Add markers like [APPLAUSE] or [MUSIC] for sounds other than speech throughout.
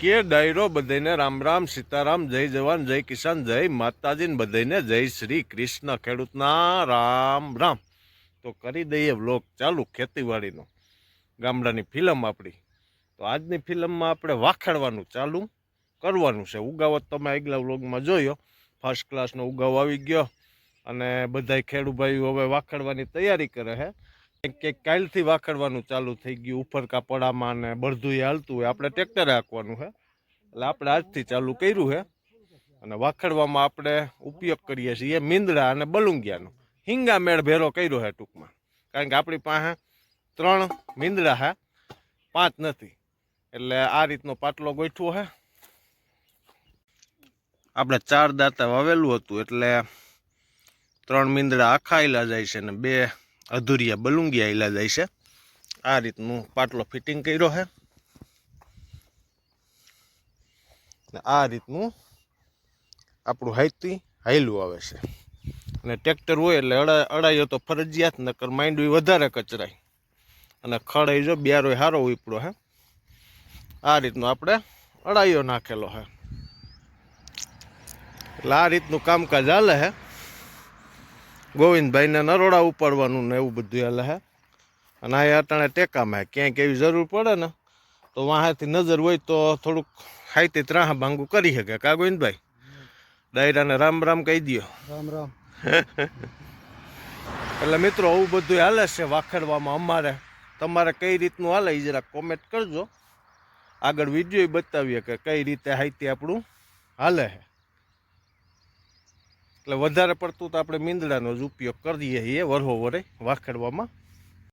કરીએ ડાયરો બધાને રામ રામ, સીતારામ, જય જવાન, જય કિસાન, જય માતાજીને બધાને જય શ્રી કૃષ્ણ ખેડૂતના રામ રામ. તો કરી દઈએ વ્લોગ ચાલુ ખેતીવાડીનો. ગામડાની ફિલ્મ આપણી. તો આજની ફિલ્મમાં આપણે વાખાડવાનું ચાલુ કરવાનું છે. ઉગાવત તમે આગલા વ્લોગમાં જોયો. ફર્સ્ટ ક્લાસનો ઉગાવ આવી ગયો. અને બધાય ખેડૂભાઈઓ હવે વાખાડવાની તૈયારી કરે છે એક કાલથી વાખડવાનું ચાલુ થઈ ગયું, ઉપર કાપડામાં ને બળધું હાલતું હોય. આપણે ટ્રેક્ટરે હાંકવાનું છે એટલે આપણે આજથી ચાલુ કર્યું છે અને વાખડવામાં આપણે ઉપયોગ કરીએ છીએ મીંદડા અને બલુંગિયાનો. હિંગા મેળ ભેરો કર્યો છે ટૂંકમાં. કારણ કે આપણી પાસે ત્રણ મીંદડા છે પાંચ નથી. એટલે આ રીતનો પાટલો ગોઠવો છે આપણે ચાર દાંતા વાવેલું હતું એટલે ત્રણ મીંદડા આખા જાય છે ને બે અધૂરિયા બલુંગિયા આયલા જાય છે. આ રીતનું પાટલો ફિટિંગ કર્યો છે. આ રીતનું આપણું હાઈથી હાઈલું આવે છે. અને ટ્રેક્ટર હોય એટલે અડા અડાયો તો ફરજિયાત, નકર માંડવી વધારે કચરાય. અને ખડાઈ જો બ્યારો હારો ઉપડો હે. આ રીતનું આપણે અડાયો નાખેલો હે. એટલે આ રીતનું કામકાજ હાલે છે ગોવિંદભાઈને નરોડા ઉપાડવાનું ને એવું બધું હાલે હે. અને આ અટાણે ટેકામાં ક્યાંક એવી જરૂર પડે ને તો વાંહાથી નજર હોય તો થોડુંક હાઈતી ત્રાહ ભાંગું કરી શકે. કા ગોવિંદભાઈ? ડાયરાને રામ રામ કહી દો રામ રામ. [LAUGHS] એટલે મિત્રો આવું બધું હાલે છે વાખડવામાં અમારે. તમારે કઈ રીતનું હાલે એ જરા કોમેન્ટ કરજો. આગળ વીડિયો બતાવીએ કે કઈ રીતે હાઈતી આપણું હાલે છે એટલે વધારે પડતું તો આપણે મીંદડાનો જ ઉપયોગ કરીએ છીએ વરે વાખડવામાં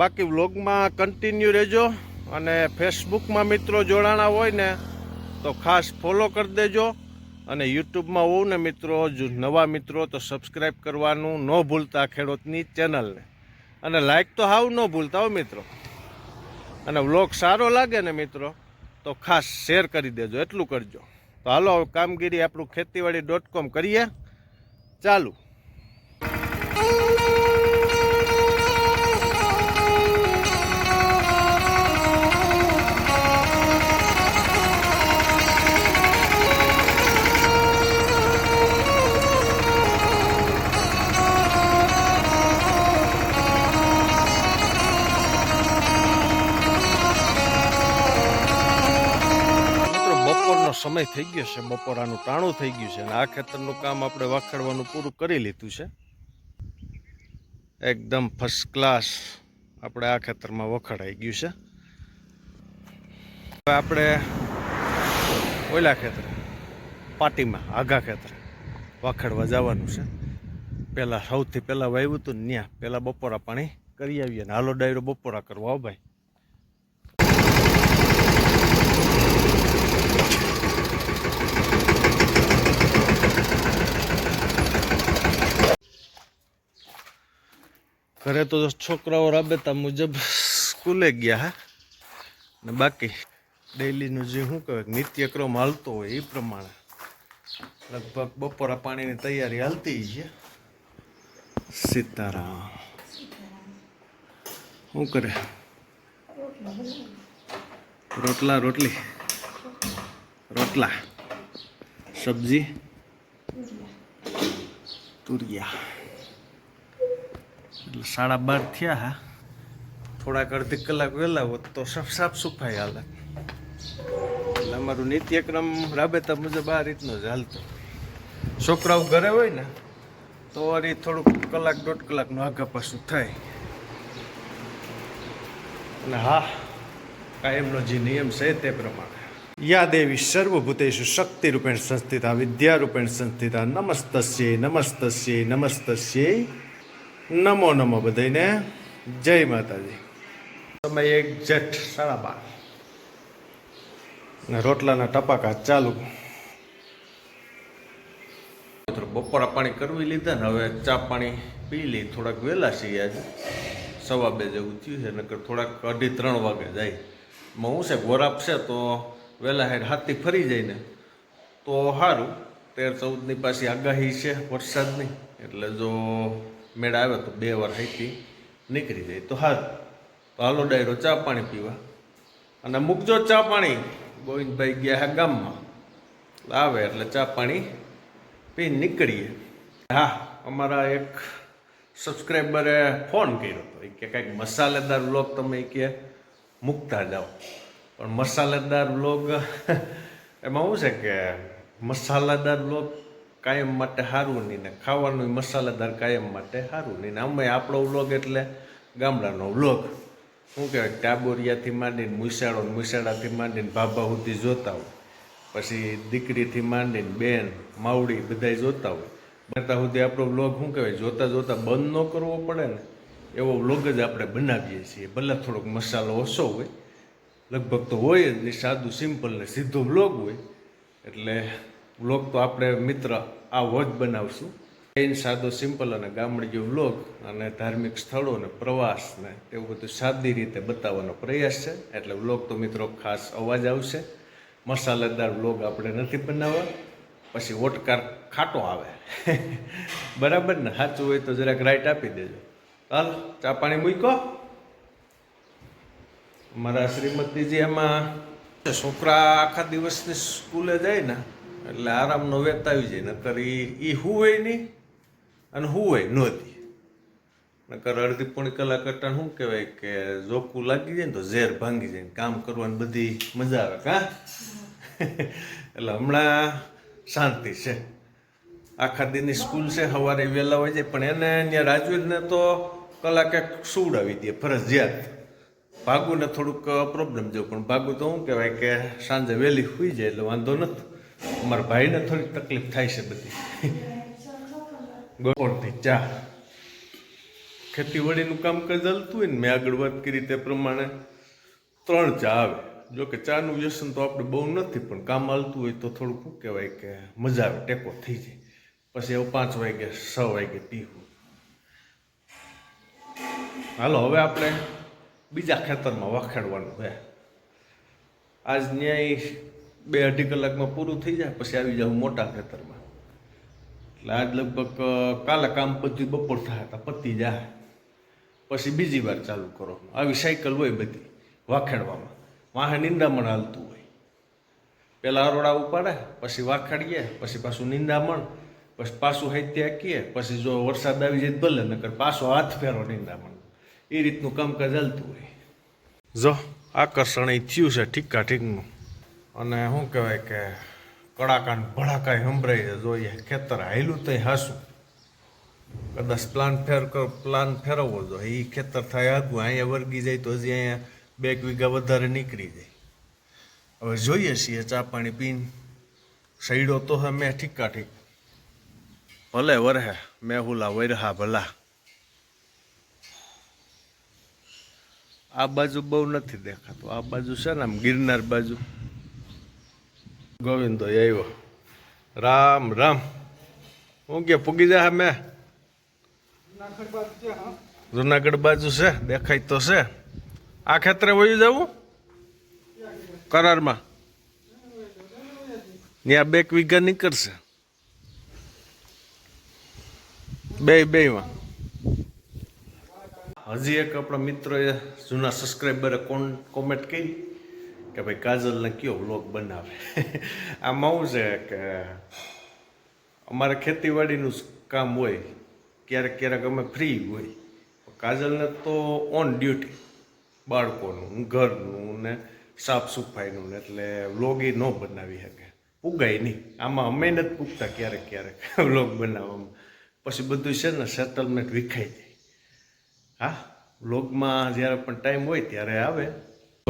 બાકી વ્લોગમાં કન્ટિન્યુ રહેજો અને ફેસબુકમાં મિત્રો જોડાણા હોય ને તો ખાસ ફોલો કરી દેજો અને યુટ્યુબમાં હોઉં ને મિત્રો જો નવા મિત્રો તો સબસ્ક્રાઈબ કરવાનું ન ભૂલતા ખેડૂતની ચેનલને. અને લાઈક તો હાવ ન ભૂલતા હો મિત્રો. અને વ્લોગ સારો લાગે ને મિત્રો તો ખાસ શેર કરી દેજો, એટલું કરજો. તો હાલો, કામગીરી આપણું ખેતીવાડી ડોટ કોમ કરીએ. ચાલુ. સમય થઈ ગયો છે, બપોરાનું ટાણું થઈ ગયું છે અને આ ખેતરનું કામ આપણે વાખડવાનું પૂરું કરી લીધું છે. એકદમ ફર્સ્ટ ક્લાસ આપણે આ ખેતરમાં વખડાઈ ગયું છે. હવે આપણે ઓલા ખેતર, પાટીમાં, આઘા ખેતર વાખડવા જવાનું છે. પહેલાં સૌથી પહેલાં વાવ્યું હતું ત્યાં, પહેલાં બપોરા પાણી કરી આવીએ ને હાલો ડાયરો બપોરા કરવા ભાઈ. ઘરે તો છોકરાઓ રાબેતા મુજબ સ્કૂલે ગયા હા. ને બાકી ડેલીનું જે શું કહેવાય, નિત્યક્રમ હાલતો હોય એ પ્રમાણે લગભગ બપોરા પાણીની તૈયારી હાલતી છે. સીતારામ. શું કરે? રોટલા, રોટલી? રોટલા. સબ્જી? તુરિયા. એટલે સાડા બાર થયા હા. થોડાક અડધી કલાક વહેલા હોત તો સાફ સાફ સુફાઈ હાલે. એટલે અમારું નિત્યક્રમ રાબેતા મુજબ આ રીતનો જ હાલતો. છોકરાઓ ઘરે હોય ને, તો અરે થોડુંક કલાક દોઢ કલાકનું આગા પાછું થાય. અને હા, કાયમનો જે નિયમ છે તે પ્રમાણે. યા દેવી શક્તિ રૂપેણ સંસ્થિતા, વિદ્યા રૂપેણ સંસ્થિતા, નમસ્તસ્યે નમસ્તસ્યે નમસ્તસ્યે. નમો નમો બધાને જય માતાજી. સમય એક જેઠ, સાડા બાર. ને રોટલાના ટપાકા ચાલુ. બપોરા પાણી કરવી લીધા ને હવે ચા પાણી પી લઈ. થોડાક વહેલા છીએ આજે. સવા બે જેવું થયું છે, નકર થોડાક અઢી ત્રણ વાગે જાય. એમાં હું છે ગોરાપ છે, તો વહેલા હેઠ હાથી ફરી જાય ને. તો સારું તેર ચૌદની પાછી આગાહી છે, વરસાદની. એટલે જો મેળ આવે તો બે વાર હાઈથી નીકળી જાય. તો હા તો હાલો ડાયરો ચા પાણી પીવા. અને મૂકજો ચા પાણી, ગોવિંદભાઈ ગયા હા ગામમાં. આવે એટલે ચા પાણી પીને નીકળીએ. હા, અમારા એક સબસ્ક્રાઈબરે ફોન કર્યો હતો. એ કે કંઈક મસાલેદાર વ્લોગ તમે કે મૂકતા જાઓ. પણ મસાલેદાર વ્લોગ [LAUGHS] એમાં શું છે કે મસાલાદાર વ્લોગ કાયમ માટે સારું નહીં ને ખાવાનું મસાલાદાર કાયમ માટે સારું નહીં અમે આપણો વ્લોગ એટલે ગામડાનો વ્લોગ. શું કહેવાય? ટાબોરિયાથી માંડીને મુસાડો મુસાડાથી માંડીને ભાભા સુધી જોતા હોય. પછી દીકરીથી માંડીને બેન, માવડી બધાય જોતા હોય. બનતા સુધી આપણો વ્લોગ શું કહેવાય? જોતા જોતા બંધ ન કરવો પડે ને. એવો વ્લોગ જ આપણે બનાવીએ છીએ. ભલે થોડોક મસાલો ઓછો હોય. લગભગ તો હોય જ નહીં. સાદું, સિમ્પલ ને સીધો વ્લોગ હોય. એટલે વ્લોગ તો આપણે મિત્ર આવો જ બનાવશું. પ્લેન સાદો સિમ્પલ અને ગામડીયો વ્લોગ અને ધાર્મિક સ્થળો અને પ્રવાસ એવું બધું સાદી રીતે બતાવવાનો પ્રયાસ છે. એટલે વ્લોગ તો મિત્રો ખાસ અવાજ આવશે. મસાલેદાર વ્લોગ આપણે નથી બનાવવા. પછી ઓટકાર ખાટો આવે. [LAUGHS] બરાબર ને? સાચું હોય તો જરાક રાઈટ આપી દેજો. હાલ, ચા પાણી મૂકો મારા શ્રીમતીજી એમાં છોકરા આખા દિવસની સ્કૂલે જાય ને એટલે આરામનો વેત આવી જાય. નકર એ એ હોય નહીં અને હોય નહોતી. નકર અડધી પોણી કલાક કરતા શું કહેવાય કે જોકું લાગી જાય ને તો ઝેર ભાંગી જાય કામ કરવાની બધી મજા આવે. કા એટલે હમણાં શાંતિ છે. આખા દિનની સ્કૂલ છે, સવારે વહેલા હોય જાય, પણ એને અહીંયા રાજવીરને તો કલાકે સુવડાવી દે, ફરજિયાત. ભાગુને થોડુંક પ્રોબ્લેમ જેવું, પણ ભાગુ તો શું કહેવાય કે સાંજે વહેલી સુઈ જાય, એટલે વાંધો નથી. અમારા ભાઈને થોડીક તકલીફ થાય છે બધી. ગોળથી ચા. ખેતીવાડીનું કામ ચાલતું હોય ને, મેં આગળ વાત કરી તે પ્રમાણે ત્રણ ચા આવે. જો કે ચાનું વ્યસન તો આપણે બહુ નથી, પણ કામ હાલતું હોય તો થોડુંક શું કહેવાય કે મજા આવે, ટેકો થઈ જાય. પછી એવું પાંચ વાગે છ વાગે પીવું હાલો, હવે આપણે બીજા ખેતરમાં વખાડવાનું છે. આજ ન્યાય બે અઢી કલાકમાં પૂરું થઈ જાય, પછી આવી જાવ મોટા ખેતરમાં. એટલે આજ લગભગ કાલે કામ પતી બપોર થાય હતા પતી જાય. પછી બીજી વાર ચાલુ કરો આવી સાયકલ હોય બધી, વાખેડવામાં. વાહે નિંદામણ હાલતું હોય. પહેલાં અરોડા ઉપાડે, પછી વાખાડીએ, પછી પાછું નિંદામણ, પછી પાછું હાઈતે હાકીએ, પછી જો વરસાદ આવી જાય ભલે, નકર પાછો હાથ ફેરો નિંદામણ. એ રીતનું કામકાજ ચાલતું હોય. જો, આકર્ષણ એ થયું છે ઠીકા ઠીકનું અને શું કહેવાય કે કડાકાંડ ભડાકાય સંભળાઈ છે. જોઈએ ખેતર હાયલું તો હાસું. કદાચ પ્લાન ફેર પ્લાન ફેરવવો જોઈએ. એ ખેતર થાય આગું, અહીંયા વર્ગી જાય તો હજી અહીંયા બે વીઘા વધારે નીકળી જાય. હવે જોઈએ છીએ ચા પાણી પીને. સૈડો તો હે મેં ઠીકા ઠીક. ભલે વરહે મેહુલા વરહા ભલા. આ બાજુ બહુ નથી દેખાતું. આ બાજુ છે ને આમ ગિરનાર બાજુ. ગોવિંદો આવ્યો. રામ રામ. હું કે, પૂગી જા મેં જુનાગઢ બાજુ છે, દેખાય તો છે. આ ખેતરે વયું જવું? કરારમાં. ત્યાં બે વીઘા નીકળશે. બે બેમાં હજી એક આપણા મિત્રોએ જૂના સબસ્ક્રાઈબરે કોમેન્ટ કરી. કે ભાઈ કાજલને કયો વ્લોગ બનાવે? આમાં આવું છે કે અમારે ખેતીવાડીનું કામ હોય, ક્યારેક ક્યારેક અમે ફ્રી હોય. કાજલને તો ઓન ડ્યુટી બાળકોનું, ઘરનું ને સાફ સફાઈનું ને એટલે વ્લોગ ન બનાવી શકે. પૂગાય નહીં. આમાં અમે નથી પૂગતા ક્યારેક ક્યારેક વ્લોગ બનાવવામાં. પછી બધું છે ને સેટલમેન્ટ વિખાઈ જાય. હા, વ્લોગમાં જ્યારે પણ ટાઈમ હોય ત્યારે આવે.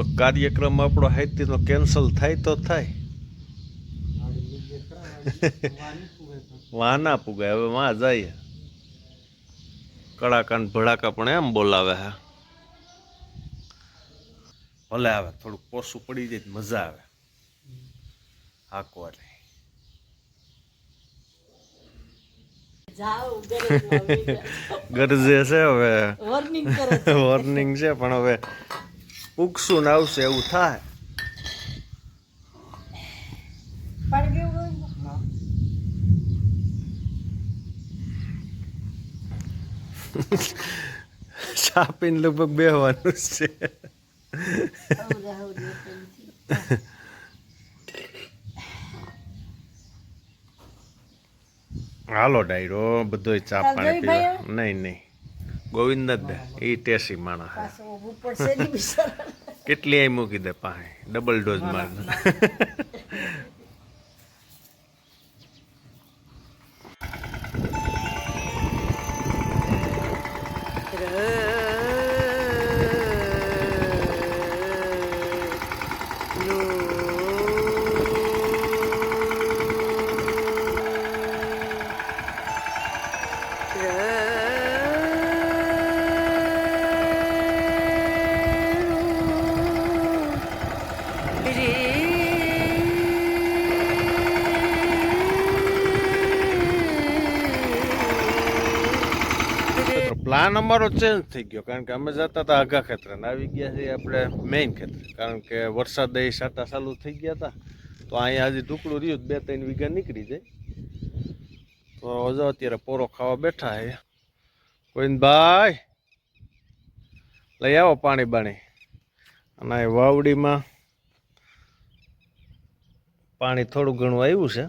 કાર્યક્રમ આપણો હાઈતીનો કેન્સલ થાય તો થાય. [LAUGHS] વાના પુગાય હવે વાં જાય. કડાકા ભડાકા પણ એમ બોલાવે હા. ભલે આવે થોડુંક પોસું પડી જાય તો મજા આવે. હાકવાની જાઓ ગરજે [LAUGHS] છે હવે. Warning કરે છે. [LAUGHS] વોર્નિંગ છે પણ હવે ઉગશું ને આવશે એવું થાય. છાપીને લગભગ બેહવાનું છે. હાલો ડાયરો બધો ચા પાણી પીવા. નહીં નહીં. ગોવિંદ જ દે એ ટેસી માણસ. કેટલી આઈ મૂકી દે પાસે ડબલ ડોઝ માર દે. મિત્રો પ્લાન અમારો ચેન્જ થઈ ગયો, કારણ કે અમે જતા હતા આઘા ખેતરે આવી ગયા છીએ આપણે મેઇન ખેતરે. કારણ કે વરસાદ એ સાટા ચાલુ થઈ ગયા હતા, તો અહીંયા હજી ઢુકડું રહ્યું બે ત્રણ વીઘા નીકળી જાય. તો હજુ અત્યારે પોરો ખાવા બેઠા છે. કોઈ ભાઈ, લઈ આવો પાણી બાણી. અને વાવડીમાં પાણી થોડું ઘણું આવ્યું છે.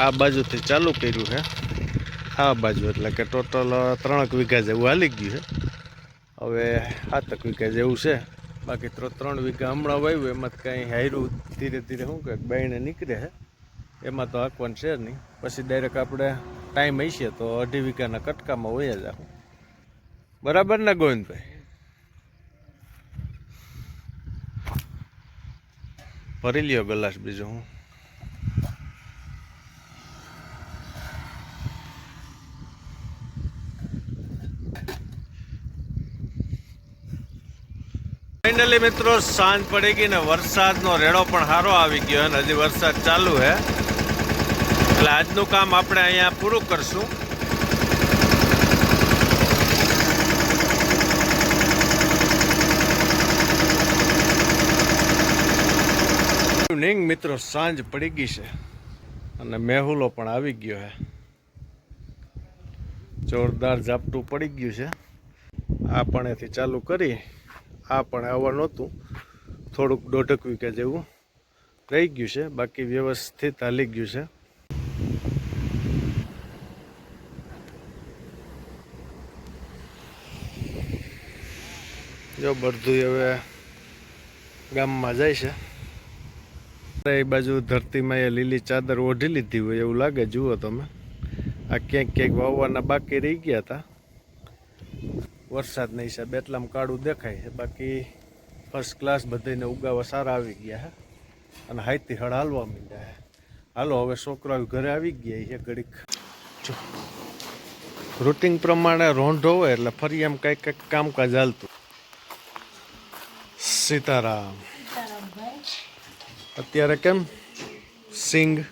આ બાજુથી ચાલુ કર્યું છે આ બાજુ એટલે કે ટોટલ ત્રણક વીઘા જેવું હાલી ગયું છે. હવે સાતક વીઘા જેવું છે. બાકી તો ત્રણ વીઘા હમણાં વાવ્યું, એમાં કાંઈ હાયરું ધીરે ધીરે શું કે બાયણે નીકળે છે એમાં તો હાંકવાનું છે નહીં. પછી ડાયરેક્ટ આપણે ટાઈમ હશે તો અઢી વીઘાના કટકામાં વયા જાવ બરાબર ને ગોવિંદભાઈ? ભરી લ્યો ગલાસ બીજો હું. ફાઇનલી મિત્રો, સાંજ પડી ગઈ ને વરસાદનો રેડો પણ સારો આવી ગયો અને હજી વરસાદ ચાલુ છે એટલે આજનું કામ આપણે અહીંયા પૂરું કરશું. ઇવનિંગ મિત્રો, સાંજ પડી ગઈ છે અને મેહુલો પણ આવી ગયો છે જોરદાર ઝાપટું પડી ગયું છે. આ પણ એથી ચાલુ કરી. આ પણ આવવા નહોતું થોડુંક દોઢક વીઘા જેવું. રહી ગયું છે. બાકી વ્યવસ્થિત હાલી ગયું છે. જો બધું હવે ગામમાં જાય છે. એ બાજુ ધરતીમાં એ લીલી ચાદર ઓઢી લીધી હોય એવું લાગે. જુઓ તમે. આ ક્યાંક ક્યાંક વાવવાના બાકી રહી ગયા હતા. વરસાદના હિસાબે એટલામાં કાળું દેખાય છે. બાકી ફર્સ્ટ ક્લાસ બધાને ઉગાવા સારા આવી ગયા છે. અને હાઈથી હળ હાલવા માંડ્યા છે. હાલો હવે છોકરાઓ ઘરે આવી ગયા છે ઘડીક. જો રૂટિંગ પ્રમાણે રોંઢો હોય એટલે ફરી એમ કંઈક કંઈક કામકાજ હાલતું. સીતારામ. અત્યારે કેમ? સિંગ.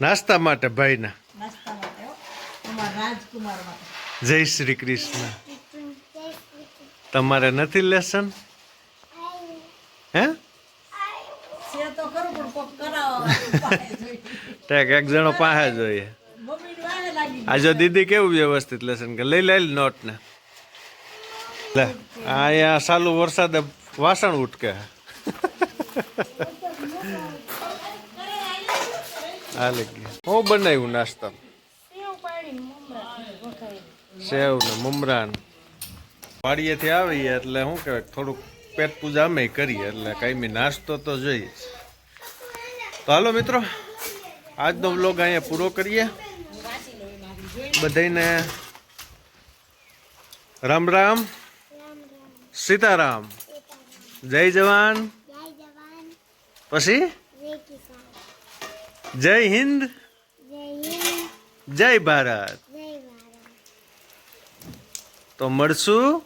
નાસ્તા માટે ભાઈના. નાસ્તા માટે અમારા રાજકુમાર માટે. જય શ્રી કૃષ્ણ. તમારે નથી લેસન? હે? છે તો ખરું પણ કોક કરાવવા ટેક એક જણો પાસે જોઈએ. મમ્મી વાહે લાગી આ જો દીદી કેવું વ્યવસ્થિત લેસન કે લઈ લઈ નોટ ને લે અહીંયા સાલું વરસાદે વાસણ ઉટકે. હાલે ગયું હું બનાવ્યું નાસ્તા? સેવ ને મમરાન. વાડીએથી આવીએ એટલે શું કહેવાય થોડુંક પેટ પૂજા અમે કરીએ એટલે કાંઈ નાસ્તો તો જોઈએ તો હાલો મિત્રો આજનો વ્લોગ અહીંયા પૂરો કરીએ. બધાને રામ રામ. સીતારામ. જય જવાન. પછી? જય હિન્દ. જય ભારત. તો મળશું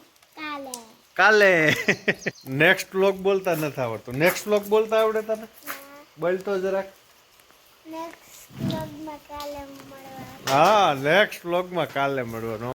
કાલે. [LAUGHS] નેક્સ્ટ વ્લોગ બોલતા નથી આવડતું. નેક્સ્ટ વ્લોગ બોલતા આવડે તને? બોલતો જરાક. હા નેક્સ્ટ બ્લોગમાં કાલે મળવાનું.